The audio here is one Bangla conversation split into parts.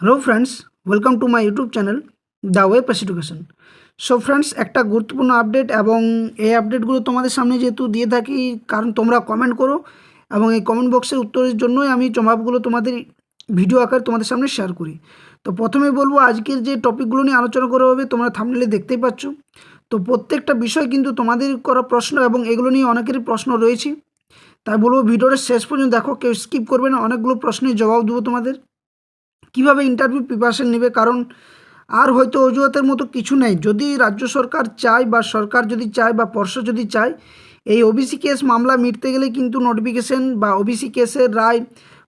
Hello friends welcome to my YouTube channel the web education so friends একটা গুরুত্বপূর্ণ আপডেট এবং এই আপডেটগুলো তোমাদের সামনে যেহেতু দিয়ে থাকি, কারণ তোমরা কমেন্ট করো এবং এই কমেন্ট বক্সের উত্তরের জন্যই আমি জবাবগুলো তোমাদের ভিডিও আকারে তোমাদের সামনে শেয়ার করি। তো প্রথমে বলব, আজকের যে টপিকগুলো নিয়ে আলোচনা করা হবে, তোমরা থামলে দেখতেই পাচ্ছ। তো প্রত্যেকটা বিষয় কিন্তু তোমাদের করা প্রশ্ন এবং এগুলো নিয়ে অনেকেরই প্রশ্ন রয়েছে। তাই বলব ভিডিওটা শেষ পর্যন্ত দেখো, কেউ স্কিপ করবে না, অনেকগুলো প্রশ্নের জবাব দেবো তোমাদের। কীভাবে ইন্টারভিউ প্রিপারেশন নেবে? কারণ আর হয়তো অজুহাতের মতো কিছু নেই। যদি রাজ্য সরকার চায় বা সরকার যদি চায় বা পর্ষদ যদি চায়, এই ওবিসি কেস মামলা মিটতে গেলে কিন্তু নোটিফিকেশন বা ওবিসি কেসের রায়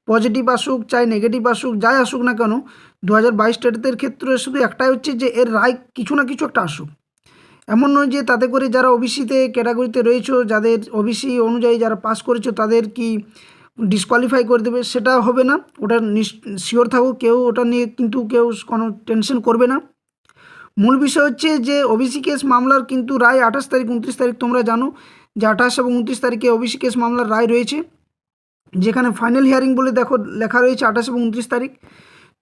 পজিটিভ আসুক, চাই নেগেটিভ আসুক, যাই আসুক না কেন দু হাজার বাইশ স্টেটের ক্ষেত্রে শুধু একটাই হচ্ছে যে এর রায় কিছু না কিছু একটা আসুক। এমন নয় যে তাতে করে যারা ওবিসিতে ক্যাটাগরিতে রয়েছে, যাদের ওবিসি অনুযায়ী যারা পাস করেছ, তাদের কি ডিসকোয়ালিফাই করে দেবে, সেটা হবে না। ওটা শিওর থাকো কেউ ওটা নিয়ে কিন্তু কেউ কোনো টেনশন করবে না। মূল বিষয় হচ্ছে যে ওবিসি কেস মামলার কিন্তু রায় আঠাশ তারিখ, উনত্রিশ তারিখ তোমরা জানো যে আঠাশ এবং উনত্রিশ তারিখে ওবিসি কেস মামলার রায় রয়েছে। যেখানে ফাইনাল হিয়ারিং বলে দেখো, লেখা রয়েছে আঠাশ এবং উনত্রিশ তারিখ।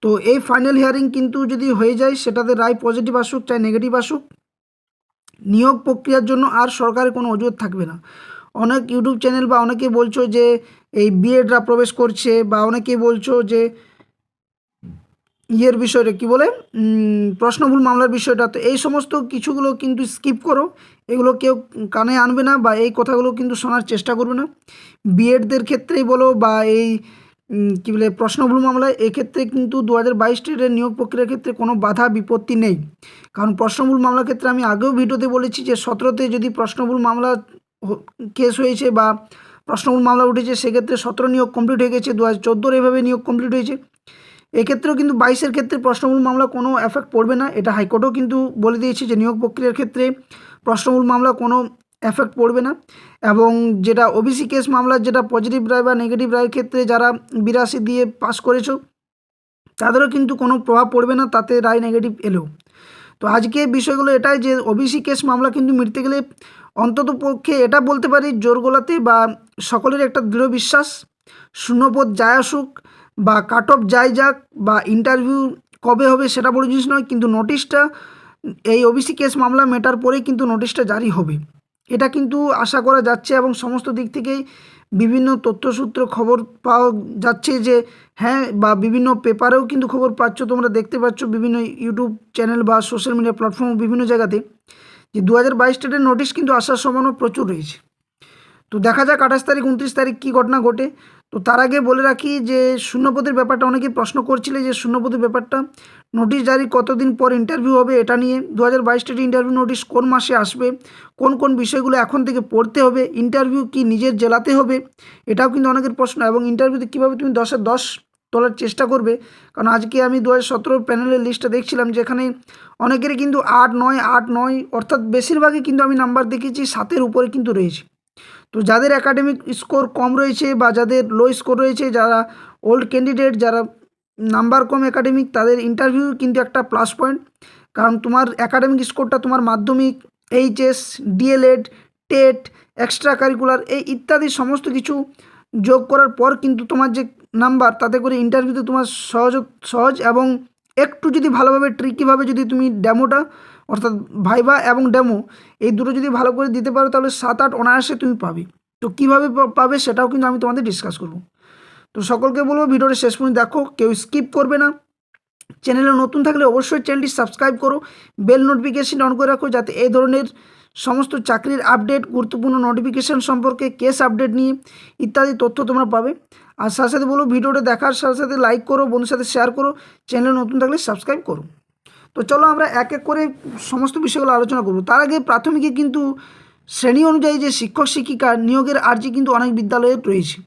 তো এই ফাইনাল হিয়ারিং কিন্তু যদি হয়ে যায়, সেটাতে রায় পজিটিভ আসুক, চাই নেগেটিভ আসুক, নিয়োগ প্রক্রিয়ার জন্য আর সরকারের কোনো অজুহাত থাকবে না। অনেক ইউটিউব চ্যানেল বা অনেকে বলছো যে এই বিএডরা প্রবেশ করছে বা অনেকে বলছো যে ইয়ের বিষয়টা কি বলে? প্রশ্নভুল মামলার বিষয়টা। তো এই সমস্ত কিছুগুলো কিন্তু স্কিপ করো। এগুলো কেউ কানে আনবে না বা এই কথাগুলো কিন্তু শোনার চেষ্টা করবে না। বিএডদের ক্ষেত্রেই বলো বা এই কী বলে, প্রশ্নভুল মামলায় এক্ষেত্রে কিন্তু দু হাজার বাইশ নিয়োগ প্রক্রিয়ার ক্ষেত্রে কোনো বাধা, বিপত্তি নেই। কারণ প্রশ্নভুল মামলার ক্ষেত্রে আমি আগেও ভিডিওতে বলেছি যে সতেরোতে যদি প্রশ্নভুল মামলা কেস হয়েছে বা প্রশ্নভুল মামলা উঠেছে, সেক্ষেত্রে সতেরো নিয়োগ কমপ্লিট হয়ে গেছে, দু হাজার চোদ্দোর এভাবে নিয়োগ কমপ্লিট হয়েছে। এক্ষেত্রেও কিন্তু বাইশের ক্ষেত্রে প্রশ্নমূল মামলা কোনো এফেক্ট পড়বে না, এটা হাইকোর্টও কিন্তু বলে দিয়েছে যে নিয়োগ প্রক্রিয়ার ক্ষেত্রে প্রশ্নমূল মামলা কোনো এফেক্ট পড়বে না। এবং যেটা ওবিসি কেস মামলার যেটা পজিটিভ রায় বা নেগেটিভ রায়ের ক্ষেত্রে যারা বিরাশি দিয়ে পাস করেছ, তাদেরও কিন্তু কোনো প্রভাব পড়বে না, তাতে রায় নেগেটিভ এলেও। তো আজকে বিষয়গুলো এটাই যে ওবিসি কেস মামলা কিন্তু মিটতে গেলে অন্তত পক্ষে এটা বলতে পারি, জোর গোলাতে বা সকলের একটা দৃঢ় বিশ্বাস, শূন্যপদ যায় আসুক বা কাট অফ যাই যাক বা ইন্টারভিউ কবে হবে সেটা বড় জিনিস নয়, কিন্তু নোটিশটা এই ওবিসি কেস মামলা মেটার পরেই কিন্তু নোটিশটা জারি হবে। এটা কিন্তু আশা করা যাচ্ছে এবং সমস্ত দিক থেকেই বিভিন্ন তথ্যসূত্র খবর পাওয়া যাচ্ছে যে হ্যাঁ বা বিভিন্ন পেপারেও কিন্তু খবর পাচ্ছ, তোমরা দেখতে পাচ্ছ বিভিন্ন ইউটিউব চ্যানেল বা সোশ্যাল মিডিয়া প্ল্যাটফর্ম বিভিন্ন জায়গাতে যে দু হাজার বাইশ নোটিশ কিন্তু আসার সম্ভাবনা প্রচুর রয়েছে। তো দেখা যাক আঠাশ তারিখ, উনত্রিশ তারিখ কী ঘটনা ঘটে। তো তার আগে বলে রাখি যে শূন্যপদের ব্যাপারটা অনেকে প্রশ্ন করছিলে যে শূন্যপদের ব্যাপারটা। নোটিশ জারি কতদিন পর ইন্টারভিউ হবে এটা নিয়ে। দু হাজার বাইশ ইন্টারভিউ নোটিশ কোন মাসে আসবে? কোন কোন বিষয়গুলো এখন থেকে পড়তে হবে? ইন্টারভিউ কি নিজের জেলাতে হবে? এটাও কিন্তু অনেকের প্রশ্ন। এবং ইন্টারভিউতে কীভাবে তুমি দশে দশ তোলার চেষ্টা করবে? কারণ আজকে আমি দু হাজার সতেরো প্যানেলের লিস্টটা দেখছিলাম যেখানে অনেকেরই কিন্তু আট নয় আট নয়, অর্থাৎ বেশিরভাগই কিন্তু আমি নাম্বার দেখেছি, সাতের উপরে কিন্তু রয়েছে। তো যাদের একাডেমিক স্কোর কম রয়েছে বা যাদের লো স্কোর রয়েছে, যারা ওল্ড ক্যান্ডিডেট যারা নাম্বার কম একাডেমিক তাদের ইন্টারভিউ কিন্তু একটা প্লাস পয়েন্ট কারণ তোমার একাডেমিক স্কোরটা তোমার Madhyamik HS DElEd TET extra curricular এই ইত্যাদি সমস্ত কিছু যোগ করার পর কিন্তু তোমার যে নাম্বার তাতে করে ইন্টারভিউতে তোমার সহজ সহজ এবং একটু যদি ভালোভাবে ট্রিকিভাবে যদি তুমি ডেমোটা অর্থাৎ ভাইবা এবং ডেমো, এই দুটো যদি ভালো করে দিতে পারো, তাহলে সাত আট অনায়াসে তুমি পাবে। তো কীভাবে পাবে সেটাও কিন্তু আমি তোমাদের ডিসকাস করব। তো সকলকে বলব, ভিডিওটা শেষ পর্যন্ত দেখো, কেউ স্কিপ করবে না। চ্যানেলে নতুন থাকলে অবশ্যই চ্যানেলটি সাবস্ক্রাইব করো বেল নোটিফিকেশন অন করে রাখো, যাতে এই ধরনের সমস্ত চাকরির আপডেট গুরুত্বপূর্ণ নোটিফিকেশান সম্পর্কে কেস আপডেট নিয়ে ইত্যাদি তথ্য তোমরা পাবে। আর সাথে সাথে বলো ভিডিওটা দেখার সাথে সাথে লাইক করো বন্ধুর সাথে শেয়ার করো, চ্যানেলে নতুন থাকলে সাবস্ক্রাইব করো। তো চলো আমরা এক এক করে সমস্ত বিষয়গুলো আলোচনা করব। তার আগে প্রাথমিকে কিন্তু শ্রেণি অনুযায়ী যে শিক্ষক শিক্ষিকা নিয়োগের আর্জি কিন্তু অনেক বিদ্যালয়ে রয়েছে।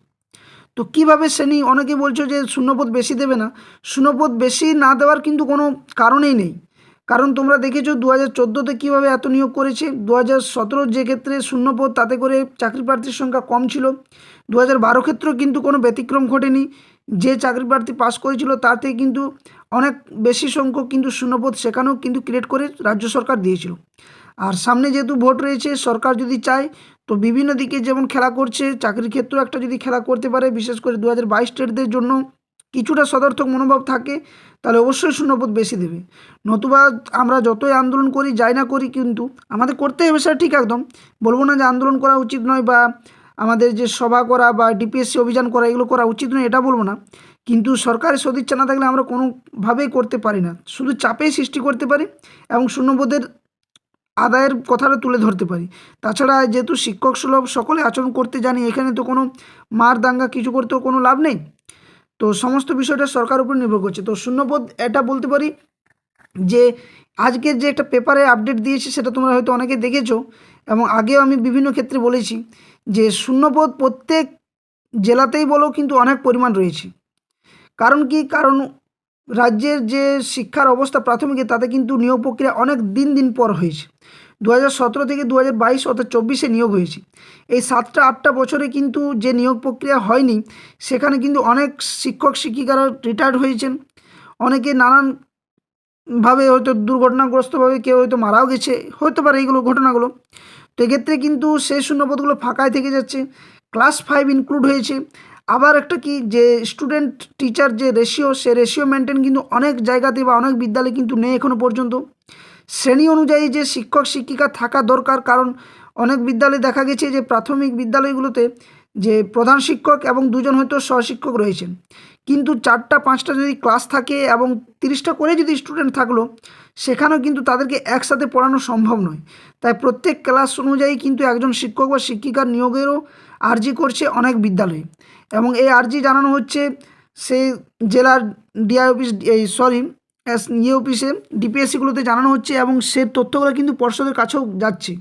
তো কীভাবে শ্রেণি? অনেকে বলছো যে শূন্যপদ বেশি দেবে না। শূন্যপদ বেশি না দেওয়ার কিন্তু কোনো কারণেই নেই। কারণ তোমরা দেখেছ দু হাজার চোদ্দোতে কীভাবে এত নিয়োগ করেছে? দু হাজার সতেরোর যে ক্ষেত্রে শূন্যপদ, তাতে করে চাকরি প্রার্থীর সংখ্যা কম ছিল। দু হাজার বারো ক্ষেত্রেও কিন্তু কোনো ব্যতিক্রম ঘটেনি। যে চাকরি প্রার্থী পাস করেছিল, তাতে কিন্তু অনেক বেশি সংখ্যক কিন্তু শূন্যপদ সেখানেও কিন্তু ক্রিয়েট করে রাজ্য সরকার দিয়েছিল। আর সামনে যেহেতু ভোট রয়েছে, সরকার যদি চায়, তো বিভিন্ন দিকে যেমন খেলা করছে, চাকরির ক্ষেত্রেও একটা যদি খেলা করতে পারে, বিশেষ করে দু হাজার বাইশ স্টেটদের জন্য কিছুটা সদর্থক মনোভাব থাকে, তাহলে অবশ্যই শূন্যপদ বেশি দেবে। নতুবা আমরা যতই আন্দোলন করি, যাই না করি কিন্তু আমাদের করতে হবে সেটা ঠিক একদম। বলব না যে আন্দোলন করা উচিত নয় বা আমাদের যে সভা করা বা ডিপিএসসি অভিযান করা, এগুলো করা উচিত নয়, এটা বলব না। কিন্তু সরকারের সদিচ্ছা না থাকলে আমরা কোনোভাবেই করতে পারি না। শুধু চাপেই সৃষ্টি করতে পারি এবং শূন্যপদের আদায়ের কথাটা তুলে ধরতে পারি। তাছাড়া যেহেতু শিক্ষক সুলভ সকলে আচরণ করতে জানি, এখানে তো কোনো মার দাঙ্গা, কিছু করতেও কোনো লাভ নেই। তো সমস্ত বিষয়টা সরকার উপর নির্ভর করছে। তো শূন্যপদ এটা বলতে পারি যে আজকের যে একটা পেপারে আপডেট দিয়েছে সেটা তোমরা হয়তো অনেকে দেখেছ এবং আগেও আমি বিভিন্ন ক্ষেত্রে বলেছি যে শূন্যপদ প্রত্যেক জেলাতেই বলো কিন্তু অনেক পরিমাণ রয়েছে। কারণ কি? কারণ রাজ্যের যে শিক্ষার অবস্থা প্রাথমিকে, তাতে কিন্তু নিয়োগ প্রক্রিয়া অনেক দিন দিন পর হয়েছে। দু হাজার সতেরো থেকে দু হাজার বাইশ অর্থাৎ চব্বিশে নিয়োগ হয়েছে। এই সাতটা আটটা বছরে কিন্তু যে নিয়োগ প্রক্রিয়া হয়নি, সেখানে কিন্তু অনেক শিক্ষক শিক্ষিকারা রিটায়ার্ড হয়েছেন। অনেকে নানানভাবে হয়তো দুর্ঘটনাগ্রস্তভাবে কেউ হয়তো মারাও গেছে, হতে পারে এইগুলো ঘটনাগুলো। তো এক্ষেত্রে কিন্তু সেই শূন্যপদগুলো ফাঁকায় থেকে যাচ্ছে। ক্লাস ফাইভ ইনক্লুড হয়েছে। আবার একটা কি, যে স্টুডেন্ট টিচার যে রেশিও সে রেশিও মেনটেন কিন্তু অনেক জায়গাতে বা অনেক বিদ্যালয়ে কিন্তু নেই এখনও পর্যন্ত। শ্রেণি অনুযায়ী যে শিক্ষক, শিক্ষিকা থাকা দরকার, কারণ অনেক বিদ্যালয়ে দেখা গেছে যে প্রাথমিক বিদ্যালয়গুলোতে যে প্রধান শিক্ষক এবং দুজন হয়তো সহশিক্ষক রয়েছেন। কিন্তু চারটা, পাঁচটা যদি ক্লাস থাকে এবং তিরিশটা করে যদি স্টুডেন্ট থাকল, সেখানেও কিন্তু তাদেরকে একসাথে পড়ানো সম্ভব নয়। তাই প্রত্যেক ক্লাস অনুযায়ী কিন্তু একজন শিক্ষক বা শিক্ষিকার নিয়োগেরও আর্জি করছে অনেক বিদ্যালয়ে। এবং এই আর্জি জানানো হচ্ছে সে জেলার ডিআই অফিস, এই সরি, এস ইয়ে অফিসে, ডিপিএসসিগুলোতে জানানো হচ্ছে এবং সে তথ্যগুলো কিন্তু পর্ষদের কাছেও যাচ্ছে।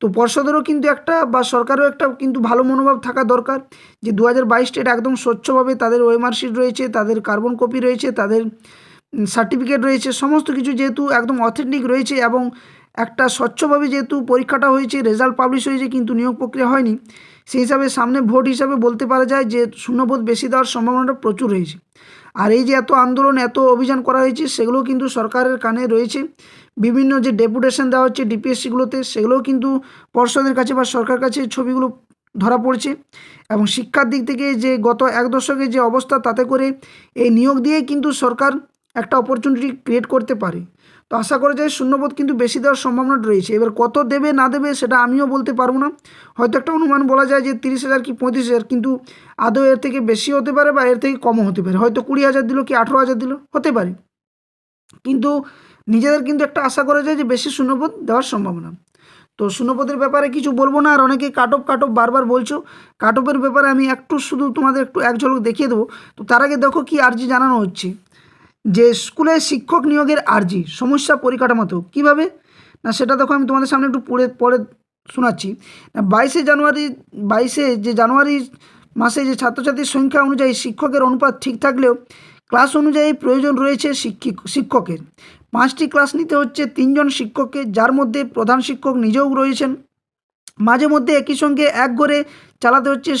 তো পর্ষদেরও কিন্তু একটা বা সরকারও একটা কিন্তু ভালো মনোভাব থাকা দরকার যে দু হাজার বাইশটা এটা একদম স্বচ্ছভাবে তাদের ওয়েমার্কশিট রয়েছে, তাদের কার্বন কপি রয়েছে, তাদের সার্টিফিকেট রয়েছে, সমস্ত কিছু যেহেতু একদম অথেন্টিক রয়েছে এবং একটা স্বচ্ছভাবে যেহেতু পরীক্ষাটা হয়েছে, রেজাল্ট পাবলিশ হয়েছে কিন্তু নিয়োগ প্রক্রিয়া হয়নি সেই হিসাবে সামনে ভোট হিসাবে বলতে পারা যায় যে শূন্যপদ বেশি দেওয়ার সম্ভাবনাটা প্রচুর রয়েছে। আর এই যে এত আন্দোলন, এত অভিযান করা হয়েছে সেগুলো কিন্তু সরকারের কানে রয়েছে। বিভিন্ন যে ডেপুটেশন দেওয়া হচ্ছে ডিপিএসসিগুলোতে, সেগুলোও কিন্তু পর্ষদের কাছে বা সরকার কাছে ছবিগুলো ধরা পড়ছে। এবং শিক্ষার দিক থেকে যে গত এক দশকে যে অবস্থা, তাতে করে এই নিয়োগ দিয়েই কিন্তু সরকার একটা অপরচুনিটি ক্রিয়েট করতে পারে। তো আশা করা যায় শূন্যপদ কিন্তু বেশি দেওয়ার সম্ভাবনা রয়েছে। এবার কত দেবে, না দেবে সেটা আমিও বলতে পারব না। হয়তো একটা অনুমান বলা যায় যে তিরিশ হাজার কি পঁয়ত্রিশ হাজার, কিন্তু আদৌ এর থেকে বেশি হতে পারে বা এর থেকে কমও হতে পারে। হয়তো কুড়ি হাজার দিল কি আঠেরো হাজার দিল, হতে পারে। কিন্তু নিজেদের কিন্তু একটা আশা করা যায় যে বেশি শূন্যপদ দেওয়ার সম্ভাবনা। তো শূন্যপদের ব্যাপারে কিছু বলব না, আর অনেকে কাটপ কাটপ বারবার বলছো। কাটপের ব্যাপারে আমি একটু শুধু তোমাদের একটু এক ঝলক দেখিয়ে দেবো। তো তার আগে দেখো কি আর্জি জানানো হচ্ছে। যে স্কুলে শিক্ষক নিয়োগের আর্জি, সমস্যা পরিকাঠামোতে, কীভাবে? না, সেটা দেখো আমি তোমাদের সামনে একটু পড়ে পড়ে শোনাচ্ছি। বাইশে জানুয়ারি, বাইশে যে জানুয়ারি মাসে যে ছাত্রছাত্রীর সংখ্যা অনুযায়ী শিক্ষকের অনুপাত ঠিক থাকলেও ক্লাস অনুযায়ী প্রয়োজন রয়েছে শিক্ষিক, শিক্ষকের। পাঁচটি ক্লাস নিতে হচ্ছে তিনজন শিক্ষককে, যার মধ্যে প্রধান শিক্ষক নিজেও রয়েছেন। মাঝে মধ্যে একই সঙ্গে এক ঘরে চালাতে হচ্ছে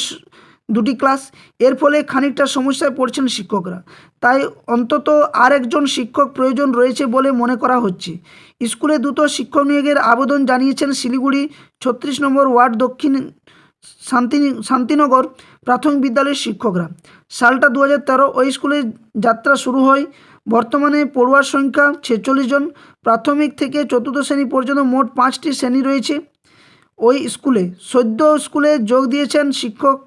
দুটি ক্লাস। এর ফলে খানিকটা সমস্যায় পড়ছেন শিক্ষকরা। তাই অন্তত আর একজন শিক্ষক প্রয়োজন রয়েছে বলে মনে করা হচ্ছে। স্কুলে দুটো শিক্ষক নিয়োগের আবেদন জানিয়েছেন শিলিগুড়ি ছত্রিশ নম্বর ওয়ার্ড দক্ষিণ শান্তি শান্তিনগর প্রাথমিক বিদ্যালয়ের শিক্ষকরা। সালটা দু হাজার তেরো ওই স্কুলে যাত্রা শুরু হয়। বর্তমানে পড়ুয়ার সংখ্যা ছেচল্লিশ জন। প্রাথমিক থেকে চতুর্থ শ্রেণি পর্যন্ত মোট পাঁচটি শ্রেণি রয়েছে ওই স্কুলে। সদ্য স্কুলে যোগ দিয়েছেন শিক্ষক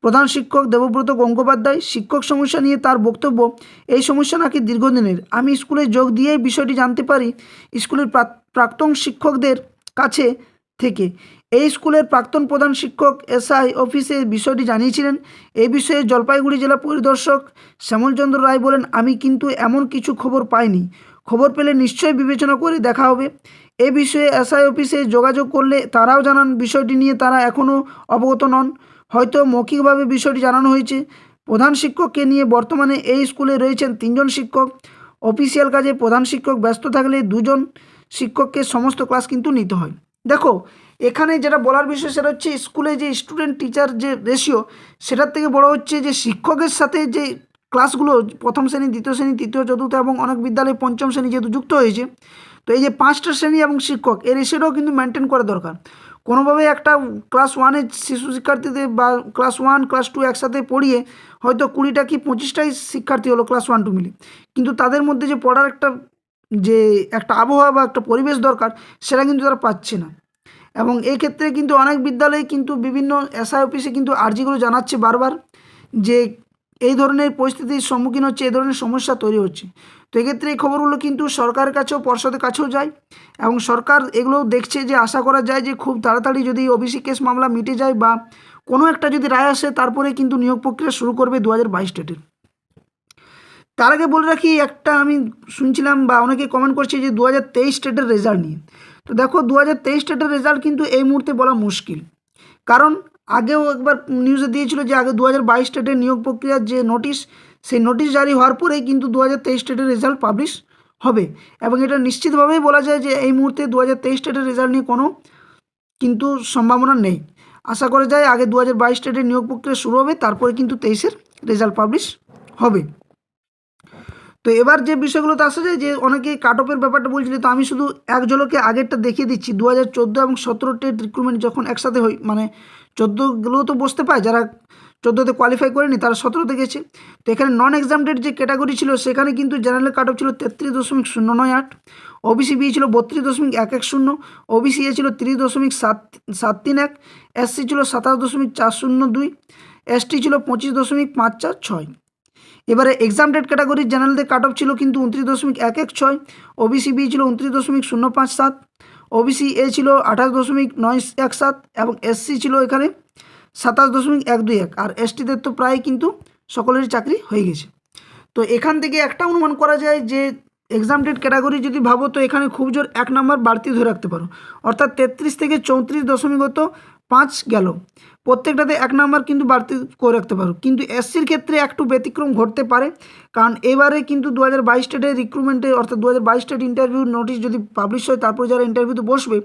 প্রধান শিক্ষক দেবব্রত গঙ্গোপাধ্যায়, শিক্ষক সমস্যা নিয়ে তার বক্তব্য, এই সমস্যা নাকি দীর্ঘদিনের? আমি স্কুলে যোগ দিয়ে বিষয়টি জানতে পারি স্কুলের প্রাক- প্রাক্তন শিক্ষকদের কাছে থেকে। এই স্কুলের প্রাক্তন প্রধান শিক্ষক এসআই অফিসে বিষয়টি জানিয়েছিলেন। এই বিষয়ে জলপাইগুড়ি জেলা পরিদর্শক শ্যামলচন্দ্র রায় বলেন, আমি কিন্তু এমন কিছু খবর পাইনি। খবর পেলে নিশ্চয়ই বিবেচনা করে দেখা হবে। এ বিষয়ে এসআই অফিসে যোগাযোগ করলে তারাও জানান বিষয়টি নিয়ে তারা এখনও অবগত নন। হয়তো মৌখিকভাবে বিষয়টি জানানো হয়েছে। প্রধান শিক্ষককে নিয়ে বর্তমানে এই স্কুলে রয়েছেন তিনজন শিক্ষক। অফিসিয়াল কাজে প্রধান শিক্ষক ব্যস্ত থাকলে দুজন শিক্ষককে সমস্ত ক্লাস কিন্তু নিতে হয়। দেখো, এখানে যেটা বলার বিষয় সেটা হচ্ছে স্কুলে যে স্টুডেন্ট টিচার যে রেশিও সেটার থেকে বড় হচ্ছে যে শিক্ষকের সাথে যে ক্লাসগুলো প্রথম শ্রেণি, দ্বিতীয় শ্রেণি, তৃতীয়, চতুর্থ এবং অনেক বিদ্যালয়ে পঞ্চম শ্রেণি যেহেতু যুক্ত হয়েছে, তো এই যে পাঁচটা শ্রেণি এবং শিক্ষক এর রেশিওটাও কিন্তু মেনটেন করা দরকার। কোনোভাবে একটা ক্লাস ওয়ানের শিশু শিক্ষার্থীদের বা ক্লাস ওয়ান ক্লাস টু একসাথে পড়িয়ে হয়তো কুড়িটা কি পঁচিশটাই শিক্ষার্থী হলো ক্লাস ওয়ান টু মিলে। কিন্তু তাদের মধ্যে যে পড়ার একটা, যে একটা আবহাওয়া বা একটা পরিবেশ দরকার, সেটা কিন্তু তারা পাচ্ছে না। এবং ক্ষেত্রে কিন্তু অনেক বিদ্যালয়ে কিন্তু বিভিন্ন এসআই অফিসে কিন্তু আর্জিগুলো জানাচ্ছে বারবার যে এই ধরনের পরিস্থিতির সম্মুখীন হচ্ছে, এই ধরনের সমস্যা তৈরি হচ্ছে। তো এক্ষেত্রে এই খবরগুলো কিন্তু সরকারের কাছেও, পর্ষদের কাছেও যায় এবং সরকার এগুলো দেখছে যে আশা করা যায় যে খুব তাড়াতাড়ি যদি ওবিসি কেস মামলা মিটে যায় বা কোনো একটা যদি রায় আসে, তারপরে কিন্তু নিয়োগ প্রক্রিয়া শুরু করবে দু হাজার বাইশ ডেটের তার আগে বলে রাখি, একটা আমি শুনছিলাম বা অনেকে কমেন্ট করছে যে দু হাজার তেইশ স্টেটের রেজাল্ট নিয়ে। তো দেখো দু হাজার তেইশ স্টেটের রেজাল্ট কিন্তু এই মুহূর্তে বলা মুশকিল। কারণ আগেও একবার নিউজে দিয়েছিল যে আগে দু হাজার বাইশ স্টেটের নিয়োগ প্রক্রিয়ার যে নোটিশ সেই নোটিশ জারি হওয়ার পরেই কিন্তু দু হাজার তেইশ স্টেটের রেজাল্ট পাবলিশ হবে। এবং এটা নিশ্চিতভাবেই বলা যায় যে এই মুহূর্তে দু হাজার তেইশ স্টেটের রেজাল্ট নিয়ে কোনো কিন্তু সম্ভাবনা নেই। আশা করা যায় আগে দু হাজার বাইশ স্টেটের নিয়োগ প্রক্রিয়া শুরু হবে, তারপরে কিন্তু তেইশের রেজাল্ট পাবলিশ হবে। তো এবার যে বিষয়গুলোতে আসা যায় যে অনেকে কাট অফের ব্যাপারটা বলছিল, তো আমি শুধু এক ঝলকে আগেরটা দেখিয়ে দিচ্ছি। দু হাজার চোদ্দ এবং সতেরো টেট রিক্রুটমেন্ট যখন একসাথে হয় মানে চোদ্দোগুলো তো বসতে পায়, যারা চোদ্দোতে কোয়ালিফাই করেনি, তারা সতেরোতে গেছে। তো এখানে নন এক্সামটেড যে ক্যাটাগরি ছিল, সেখানে কিন্তু জেনারেল কাট অফ ছিল তেত্রিশ দশমিক শূন্য নয় আট ওবিসি বি ছিল বত্রিশ দশমিক এক এক শূন্য ওবিসি এ ছিল তিরিশ দশমিক সাত সাত তিন এক এসসি ছিল সাতাশ দশমিক চার শূন্য দুই এসটি ছিল পঁচিশ দশমিক পাঁচ চার ছয়। এবারে এক্সাম ডেট ক্যাটাগরির জেনারেলদের কাট অফ ছিল কিন্তু উনত্রিশ দশমিক এক এক ছয় ওবিসি বি ছিল উনত্রিশ দশমিক শূন্য পাঁচ সাত ওবিসি এ ছিল আঠাশ দশমিক নয় এক সাত, এবং এসসি ছিল এখানে সাতাশ দশমিক এক দুই এক। আর এসটিদের তো প্রায় কিন্তু সকলেরই চাকরি হয়ে গেছে। তো এখান থেকে একটা অনুমান করা যায় যে এক্সাম ডেট ক্যাটাগরি যদি ভাবো, তো এখানে খুব জোর এক নাম্বার বাড়তি ধরে রাখতে পারো। অর্থাৎ তেত্রিশ থেকে চৌত্রিশ দশমিকত পাঁচ গেল। প্রত্যেকটাতে এক নাম্বার কিন্তু বাড়তি করে রাখতে পারো। কিন্তু এসসির ক্ষেত্রে একটু ব্যতিক্রম ঘটতে পারে। কারণ এবারে কিন্তু দু হাজার বাইশ স্টেটের রিক্রুটমেন্টে অর্থাৎ দু হাজার বাইশ স্টেট ইন্টারভিউ নোটিশ যদি পাবলিশ হয়, তারপর যারা ইন্টারভিউতে বসবে,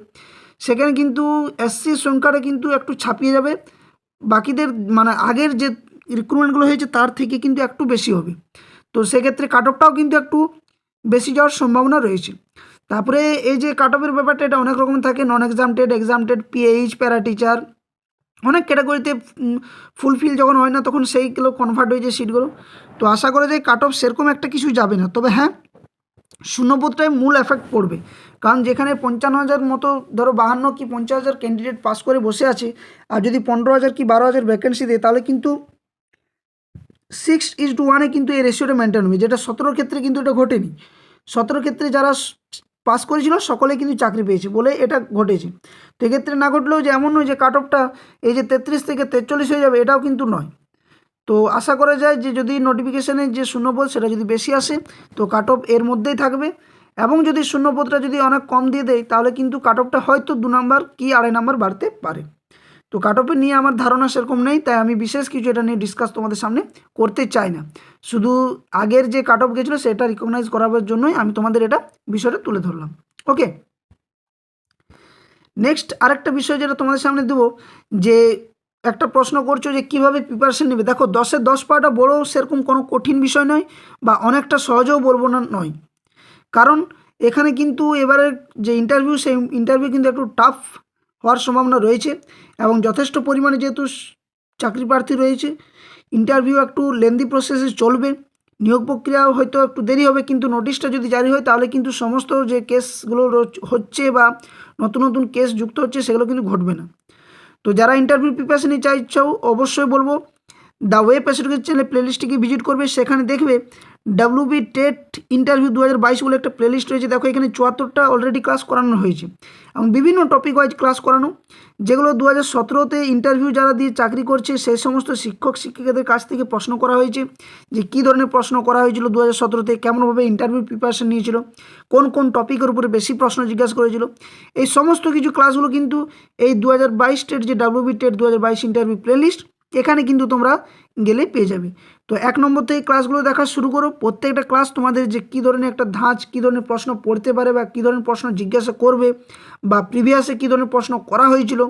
সেখানে কিন্তু এসসির সংখ্যাটা কিন্তু একটু ছাপিয়ে যাবে। বাকিদের মানে আগের যে রিক্রুটমেন্টগুলো হয়েছে, তার থেকে কিন্তু একটু বেশি হবে। তো সেক্ষেত্রে কাট অফটাও কিন্তু একটু বেশি যাওয়ার সম্ভাবনা রয়েছে। তারপরে এই যে কাট অফের ব্যাপারটা, এটা অনেক রকম থাকে। Non exempted exempted PH para teacher অনেক ক্যাটাগরিতে ফুলফিল যখন হয় না, তখন সেইগুলো কনভার্ট হয়ে যায় সিটগুলো তো আশা করা যায় কাট অফ সেরকম একটা কিছু যাবে না। তবে হ্যাঁ শূন্যপদটায় মূল এফেক্ট পড়বে। কারণ যেখানে পঞ্চান্ন হাজার মতো, ধরো বাহান্ন কি পঞ্চাশ হাজার ক্যান্ডিডেট পাস করে বসে আছে, আর যদি পনেরো হাজার কি বারো হাজার ভ্যাকেন্সি দেয়, তাহলে কিন্তু সিক্স ইজ টু ওয়ানে কিন্তু এই রেশিওটা মেনটেন হবে, যেটা সতেরোর ক্ষেত্রে কিন্তু এটা ঘটেনি। সতেরো ক্ষেত্রে যারা পাস করেছিল সকলে কিন্তু চাকরি পেয়েছে বলে এটা ঘটেছে। তো এক্ষেত্রে না ঘটলেও যে এমন নয় যে কাট অফটা এই যে তেত্রিশ থেকে তেতাল্লিশ হয়ে যাবে, এটাও কিন্তু নয়। তো আশা করা যায় যে যদি নোটিফিকেশানের যে শূন্যপদ সেটা যদি বেশি আসে, তো কাট অফ এর মধ্যেই থাকবে। এবং যদি শূন্যপদটা যদি অনেক কম দিয়ে দেয়, তাহলে কিন্তু কাট অফটা হয়তো দু নম্বর কি আড়াই নাম্বার বাড়তে পারে। তো কাট অফে নিয়ে আমার ধারণা সেরকম নেই, তাই আমি বিশেষ কিছু এটা নিয়ে ডিসকাস তোমাদের সামনে করতে চাই না। শুধু আগের যে কাট অফ গেছিল, সেটা রিকগনাইজ করাবার জন্যই আমি তোমাদের এটা বিষয়টা তুলে ধরলাম। ওকে নেক্সট আরেকটা বিষয় যেটা তোমাদের সামনে দেবো, যে একটা প্রশ্ন করছ যে কীভাবে প্রিপারেশন নেবে? দেখো দশে দশ পাওয়াটা বড় সেরকম কোনো কঠিন বিষয় নয় বা অনেকটা সহজেও বলব না, নয়। কারণ এখানে কিন্তু এবারে যে ইন্টারভিউ সেই ইন্টারভিউ কিন্তু একটু টাফ হওয়ার সম্ভাবনা রয়েছে এবং যথেষ্ট পরিমাণে যেহেতু চাকরি প্রার্থী রয়েছে ইন্টারভিউ একটু লেন্দি প্রসেসে চলবে। নিয়োগ প্রক্রিয়া হয়তো একটু দেরি হবে, কিন্তু নোটিশটা যদি জারি হয়, তাহলে কিন্তু সমস্ত যে কেসগুলো হচ্ছে বা নতুন নতুন কেস যুক্ত হচ্ছে, সেগুলো কিন্তু ঘটবে না। তো যারা ইন্টারভিউ প্রিপারেশন নিতে চাইছাও অবশ্যই বলব দ্য ওয়েব এসেডুকেশন চ্যানেল প্লেলিস্টটিকে ভিজিট করবে, সেখানে দেখবে ডাব্লিউবি টেট ইন্টারভিউ দু হাজার বাইশ বলে একটা প্লেলিস্ট রয়েছে। দেখো, এখানে চুয়াত্তরটা অলরেডি ক্লাস করানো হয়েছে। এবং বিভিন্ন টপিক ওয়াইজ ক্লাস করানো। যেগুলো দু হাজার সতেরোতে ইন্টারভিউ যারা দিয়ে চাকরি করছে, সেই সমস্ত শিক্ষক শিক্ষিকাদের কাছ থেকে প্রশ্ন করা হয়েছে যে, কী ধরনের প্রশ্ন করা হয়েছিল দু হাজার সতেরোতে? কেমনভাবে ইন্টারভিউ প্রিপারেশন নিয়েছিল? কোন কোন টপিকের উপরে বেশি প্রশ্ন জিজ্ঞাসা করেছিল? এই সমস্ত কিছু ক্লাসগুলো কিন্তু এই দু হাজার বাইশ টেট যে ডাব্লিউবি টেট দু হাজার বাইশ ইন্টারভিউ প্লেলিস্ট এখানে কিন্তু তোমরা গেলে পেয়ে যাবে। তো এক নম্বর থেকে ক্লাসগুলো দেখা শুরু করো। প্রত্যেকটা ক্লাস তোমাদের যে কী ধরনের একটা ধাঁচ, কী ধরনের প্রশ্ন পড়তে পারে বা কী ধরনের প্রশ্ন জিজ্ঞাসা করবে বা প্রিভিয়াসে কী ধরনের প্রশ্ন করা হয়েছিল,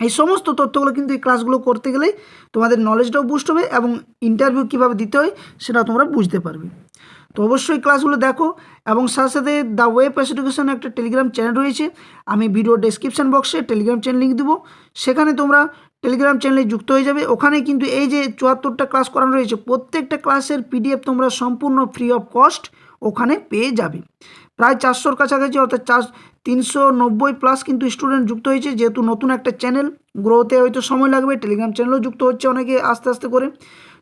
এই সমস্ত তথ্যগুলো কিন্তু এই ক্লাসগুলো করতে গেলে তোমাদের নলেজটাও বুস্ট হবে এবং ইন্টারভিউ কীভাবে দিতে হয় সেটাও তোমরা বুঝতে পারবে। তো অবশ্যই ক্লাসগুলো দেখো এবং সাথে সাথে দ্য ওয়েব এডুকেশন একটা টেলিগ্রাম চ্যানেল রয়েছে। আমি ভিডিও ডেসক্রিপশন বক্সে টেলিগ্রাম চ্যানেল লিঙ্ক দেবো। সেখানে তোমরা টেলিগ্রাম চ্যানেলে যুক্ত হয়ে যাবে। ওখানে কিন্তু এই যে চুয়াত্তরটা ক্লাস করানো রয়েছে, প্রত্যেকটা ক্লাসের পিডিএফ তোমরা সম্পূর্ণ ফ্রি অফ কস্ট ওখানে পেয়ে যাবে। প্রায় চারশোর কাছাকাছি, অর্থাৎ চার, তিনশো নব্বই প্লাস কিন্তু স্টুডেন্ট যুক্ত হয়েছে। যেহেতু নতুন একটা চ্যানেল গ্রোতে হয়তো সময় লাগবে টেলিগ্রাম চ্যানেলও যুক্ত হচ্ছে অনেকে আস্তে আস্তে করে।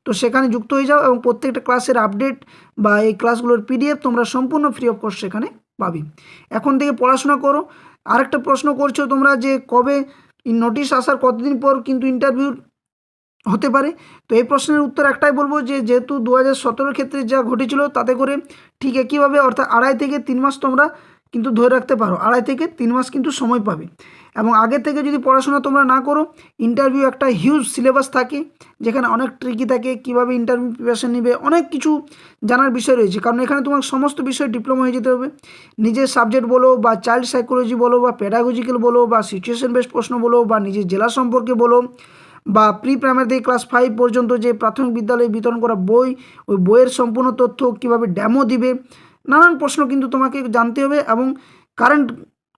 তো সেখানে যুক্ত হয়ে যাও এবং প্রত্যেকটা ক্লাসের আপডেট বা এই ক্লাসগুলোর পিডিএফ তোমরা সম্পূর্ণ ফ্রি অফ কস্ট সেখানে পাবে। এখন থেকে পড়াশোনা করো। আরেকটা প্রশ্ন করছ তোমরা যে কবে নোটিশ আসার কতদিন পর কিন্তু ইন্টারভিউ হতে পারে? তো এই প্রশ্নের উত্তর একটাই বলব যে, যেহেতু দু হাজার ক্ষেত্রে যা ঘটেছিল তাতে করে ঠিক একইভাবে অর্থাৎ আড়াই থেকে তিন মাস তোমরা কিন্তু ধরে রাখতে পারো। আড়াই থেকে তিন মাস কিন্তু সময় পাবে। এবং আগে থেকে যদি পড়াশোনা তোমরা না করো ইন্টারভিউ একটা হিউজ সিলেবাস থাকে, যেখানে অনেক ট্রিকি থাকে, কীভাবে ইন্টারভিউ প্রিপারেশন নেবে, অনেক কিছু জানার বিষয় রয়েছে। কারণ এখানে তোমার সমস্ত বিষয় ডিপ্লোমা হয়ে যেতে হবে। নিজের সাবজেক্ট বলো বা চাইল্ড সাইকোলজি বলো বা প্যাডাগোজিক্যাল বলো বা সিচুয়েশন বেস প্রশ্ন বলো বা নিজের জেলা সম্পর্কে বলো বা প্রি প্রাইমারি থেকে ক্লাস ফাইভ পর্যন্ত যে প্রাথমিক বিদ্যালয়ে বিতরণ করা বই, ওই বইয়ের সম্পূর্ণ তথ্য কীভাবে ড্যামো দিবে, নানান প্রশ্ন কিন্তু তোমাকে জানতে হবে এবং কারেন্ট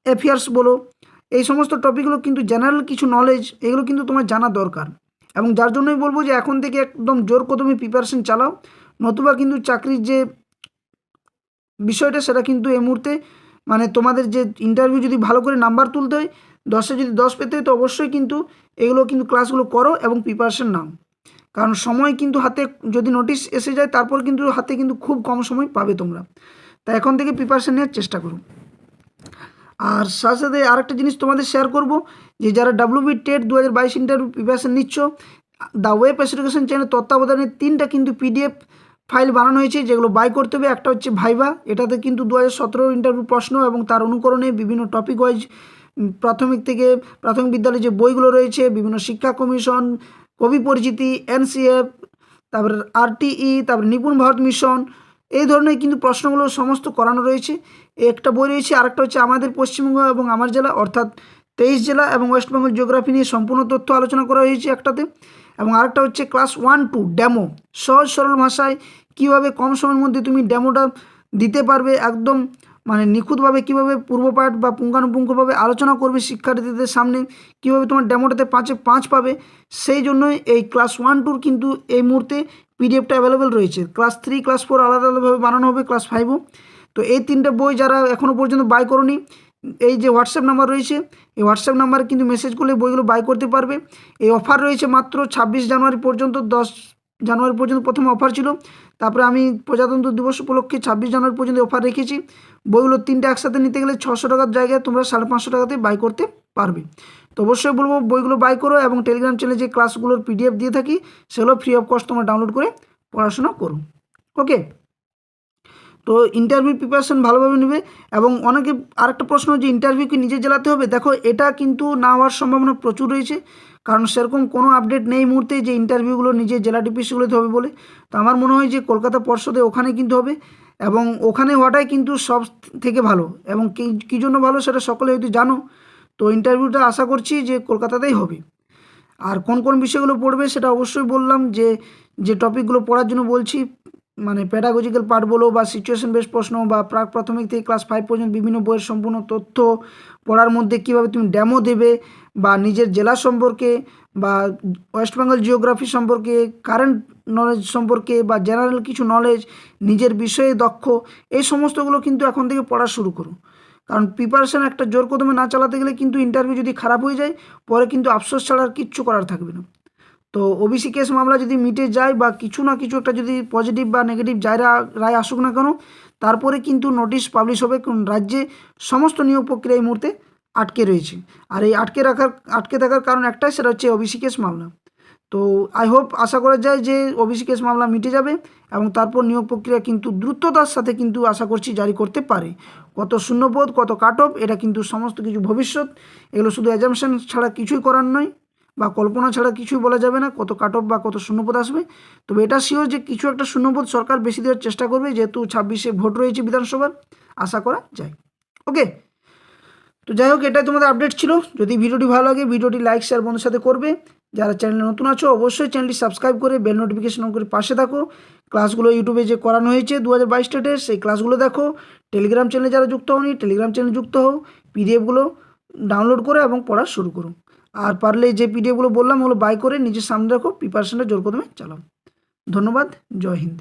অ্যাফেয়ার্স বলো এই সমস্ত টপিকগুলো কিন্তু জেনারেল কিছু নলেজ এগুলো কিন্তু তোমার জানা দরকার। এবং যার জন্যই বলব যে এখন থেকে একদম জোর কদমে প্রিপারেশন চালাও, নতুবা কিন্তু চাকরির যে বিষয়টা সেটা কিন্তু এই মুহূর্তে মানে তোমাদের যে ইন্টারভিউ যদি ভালো করে নাম্বার তুলতে হয়, দশে যদি দশ পেতে হয়, তো অবশ্যই কিন্তু এগুলো কিন্তু ক্লাসগুলো করো এবং প্রিপারেশন নাও। কারণ সময় কিন্তু হাতে যদি নোটিশ এসে যায়, তারপর কিন্তু হাতে কিন্তু খুব কম সময় পাবে তোমরা। তাই এখন থেকে প্রিপারেশন নেওয়ার চেষ্টা করো। আর সাথে সাথে আরেকটা জিনিস তোমাদের শেয়ার করব, যে যারা ডাব্লিউবি টেট দু হাজার বাইশ ইন্টারভিউ প্রিপারেশন নিচ্ছ দ্য ওয়েব এডুকেশন চ্যানেল তত্ত্বাবধানে তিনটা কিন্তু পিডিএফ ফাইল বানানো হয়েছে, যেগুলো বাই করতে হবে। একটা হচ্ছে ভাইবা এটাতে কিন্তু দু হাজার সতেরো ইন্টারভিউ প্রশ্ন এবং তার অনুকরণে বিভিন্ন টপিক ওয়াইজ প্রাথমিক থেকে প্রাথমিক বিদ্যালয়ে যে বইগুলো রয়েছে, বিভিন্ন শিক্ষা কমিশন, কবি পরিচিতি এনসিএফ তারপরে আরটিই তারপরে নিপুণ ভারত মিশন এই ধরনের কিন্তু প্রশ্নগুলো সমস্ত করানো রয়েছে। একটা বই রয়েছে, আরেকটা হচ্ছে আমাদের পশ্চিমবঙ্গ এবং আমার জেলা, অর্থাৎ তেইশ জেলা এবং ওয়েস্ট বেঙ্গল জিওগ্রাফি নিয়ে সম্পূর্ণ তথ্য আলোচনা করা হয়েছে একটাতে। এবং আরেকটা হচ্ছে ক্লাস ওয়ান টু ড্যামো সহজ সরল ভাষায় কীভাবে কম সময়ের মধ্যে তুমি ড্যামোটা দিতে পারবে, একদম মানে নিখুঁতভাবে কীভাবে পূর্বপাঠ বা পুঙ্খানুপুঙ্খভাবে আলোচনা করবে শিক্ষার্থীদের সামনে, কীভাবে তোমার ড্যামোটাতে পাঁচে পাঁচ পাবে, সেই জন্যই এই ক্লাস ওয়ান টুর কিন্তু এই মুহূর্তে পিডিএফটা অ্যাভেলেবেল রয়েছে। ক্লাস থ্রি ক্লাস ফোর আলাদা আলাদাভাবে বানানো হবে ক্লাস ফাইভও তো এই তিনটে বই যারা এখনও পর্যন্ত বাই করনি, এই যে হোয়াটসঅ্যাপ নাম্বার রয়েছে, এই হোয়াটসঅ্যাপ নাম্বারে কিন্তু মেসেজ করলে বইগুলো বাই করতে পারবে। এই অফার রয়েছে মাত্র ছাব্বিশ জানুয়ারি পর্যন্ত, দশ জানুয়ারি পর্যন্ত প্রথম অফার ছিল। তারপরে আমি প্রজাতন্ত্র দিবস উপলক্ষে ছাব্বিশ জানুয়ারি পর্যন্ত অফার রেখেছি। বইগুলো তিনটে একসাথে নিতে গেলে ছশো টাকার জায়গায় তোমরা সাড়ে পাঁচশো টাকাতে বাই করতে পারবে। তো অবশ্যই বলব, বইগুলো বাই করো এবং টেলিগ্রাম চ্যানেলে যে ক্লাসগুলোর পিডিএফ দিয়ে থাকি, সেগুলো ফ্রি অফ কস্ট তোমরা ডাউনলোড করে পড়াশোনা করো। ওকে তো ইন্টারভিউ প্রিপারেশন ভালোভাবে নেবে এবং অনেকে, আরেকটা প্রশ্ন যে ইন্টারভিউ কি নিজে জেলাতে হবে? দেখো, এটা কিন্তু না হওয়ার সম্ভাবনা প্রচুর রয়েছে। কারণ সেরকম কোনো আপডেট নেই মুহূর্তে যে ইন্টারভিউগুলো নিজে জেলা ডিপিসিগুলোতে হবে বলে। তো আমার মনে হয় যে কলকাতা পর্ষদে ওখানে কিন্তু হবে এবং ওখানে হওয়াটাই কিন্তু সব থেকে ভালো। এবং কী কী জন্য ভালো সেটা সকলে হয়তো জানো। তো ইন্টারভিউটা আশা করছি যে কলকাতাতেই হবে। আর কোন কোন বিষয়গুলো পড়বে সেটা অবশ্যই বললাম যে যে টপিকগুলো পড়ার জন্য বলছি মানে প্যাডাগোজিক্যাল পার্ট বলো বা সিচুয়েশন বেস প্রশ্ন বা প্রাক প্রাথমিক থেকে ক্লাস ফাইভ পর্যন্ত বিভিন্ন বইয়ের সম্পূর্ণ তথ্য পড়ার মধ্যে কীভাবে তুমি ড্যামো দেবে বা নিজের জেলা সম্পর্কে বা ওয়েস্ট বেঙ্গল জিওগ্রাফি সম্পর্কে কারেন্ট নলেজ সম্পর্কে বা জেনারেল কিছু নলেজ নিজের বিষয়ে দক্ষ, এই সমস্তগুলো কিন্তু এখন থেকে পড়া শুরু করো। কারণ প্রিপারেশান একটা জোর কদমে না চালাতে গেলে কিন্তু ইন্টারভিউ যদি খারাপ হয়ে যায়, পরে কিন্তু আফসোস ছাড়া আর কিচ্ছু করার থাকবে না। তো ওবিসি কেস মামলা যদি মিটে যায় বা কিছু না কিছু একটা যদি পজিটিভ বা নেগেটিভ যাই রায় আসুক না কেন, তারপরে কিন্তু নোটিশ পাবলিশ হবে রাজ্যে সমস্ত নিয়োগ প্রক্রিয়া এই মুহূর্তে আটকে রয়েছে। আর এই আটকে রাখার, আটকে থাকার কারণ একটাই, সেটা হচ্ছে ওবিসি কেস মামলা। তো আই হোপ আশা করা যায় যে ওবিসি কেস মামলা মিটে যাবে এবং তারপর নিয়োগ প্রক্রিয়া কিন্তু দ্রুততার সাথে কিন্তু আশা করছি জারি করতে পারে। কত শূন্যপদ, কত কাট অফ এটা কিন্তু সমস্ত কিছু ভবিষ্যৎ। এগুলো শুধু অ্যাজামশন ছাড়া কিছুই করার নয় বা কল্পনা ছাড়া কিছুই বলা যাবে না কত কাট অফ বা কত শূন্যপদ আসবে। তবে এটা শিওর যে কিছু একটা শূন্যপদ সরকার বেশি দেওয়ার চেষ্টা করবে যেহেতু ছাব্বিশে ভোট রয়েছে বিধানসভার, আশা করা যায়। ওকে তো যাই হোক, এটাই তোমাদের আপডেট ছিল। যদি ভিডিওটি ভালো লাগে, ভিডিওটি লাইক শেয়ার বন্ধুর সাথে করবে। যারা চ্যানেলে নতুন আছো, অবশ্যই চ্যানেলটি সাবস্ক্রাইব করে বেল নোটিফিকেশন অন করে পাশে থাকো। ক্লাসগুলো ইউটিউবে যে করানো হয়েছে দু হাজার বাইশ স্টেটের, সেই ক্লাসগুলো দেখো। টেলিগ্রাম চ্যানেলে যারা যুক্ত হওনি, টেলিগ্রাম চ্যানেলে যুক্ত হও, পিডিএফগুলো ডাউনলোড করো এবং পড়া শুরু করো। আর পারলে যে পিডিএফগুলো বললাম, ওগুলো বাই করে নিজের সামনে রাখো প্রিপারেশনটা জোর কদমে চালাও। ধন্যবাদ, জয় হিন্দ।